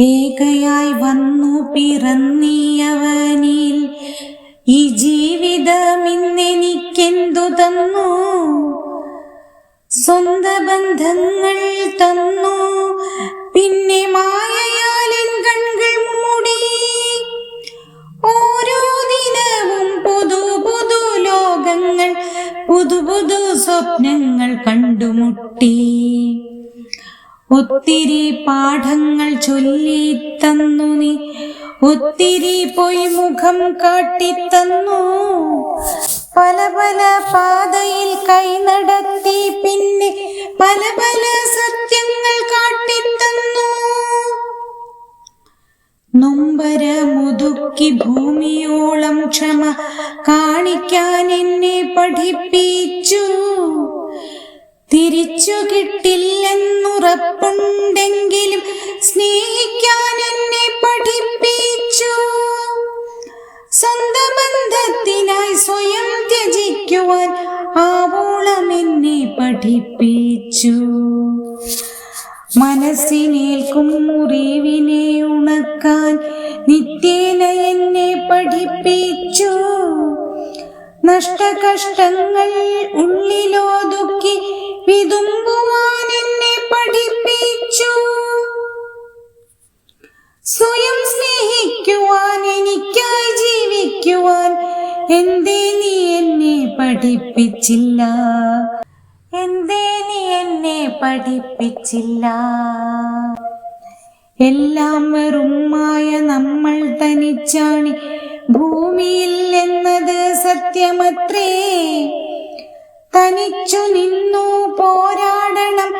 ഏകയായി വന്നു പിറന്നിയവനിൽ ഈ ജീവിതം ഇന്നെനിക്കെന്തു തന്നു? സ്വന്ത ബന്ധങ്ങൾ തന്നു. പിന്നെ മായയാലിൻ കൺകൾ മൂടി. ഓരോ ദിനവും പുതു പുതു ലോകങ്ങൾ പുതു പുതു സ്വപ്നങ്ങൾ കണ്ടുമുട്ടി. ഒത്തിരി പാഠങ്ങൾ ചൊല്ലി തന്നു നീ. ഒത്തിരി പൊയ് മുഖം കാട്ടിത്തന്നു പല പല പാതയിൽ കൈ നടത്തി പിന്നെ പല പല സത്യങ്ങൾ കാട്ടിത്തന്നു നൊമ്പര മുതുക്കി ഭൂമിയോളം ക്ഷമ കാണിക്കാൻ എന്നെ പഠിപ്പിച്ചു. തിരിച്ചു കിട്ടില്ലെന്നുറപ്പുണ്ടെങ്കിലും സ്നേഹിക്കാൻ എന്നെ പഠിപ്പിച്ചു. സ്വന്തം ബന്ധത്തിനായി സ്വയം ത്യജിക്കുവാൻ ആവോളം എന്നെ പഠിപ്പിച്ചു. മനസ്സിനേൽക്കും മുറിവിനെ ഉണക്കാൻ നിത്യേന എന്നെ പഠിപ്പിച്ചു. നഷ്ടകഷ്ടങ്ങൾ ഉള്ളിലൊതുക്കി എന്തേ നീ എന്നെ പഠിപ്പിച്ചില്ല? എന്തേ നീ എന്നെ പഠിപ്പിച്ചില്ല? എല്ലാം വെറുമായ നമ്മൾ തനിച്ചാണ്. ഭൂമിയിൽ എന്നത് സത്യമത്രേ. തനിച്ചു നിന്നു പോരാടണം.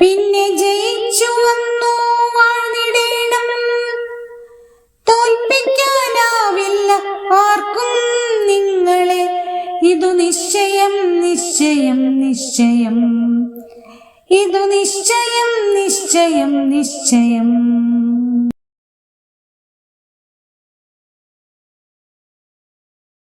പിന്നെ ജയിച്ചു നിശ്ചയം നിശ്ചയം. ഇതു നിശ്ചയം നിശ്ചയം നിശ്ചയം.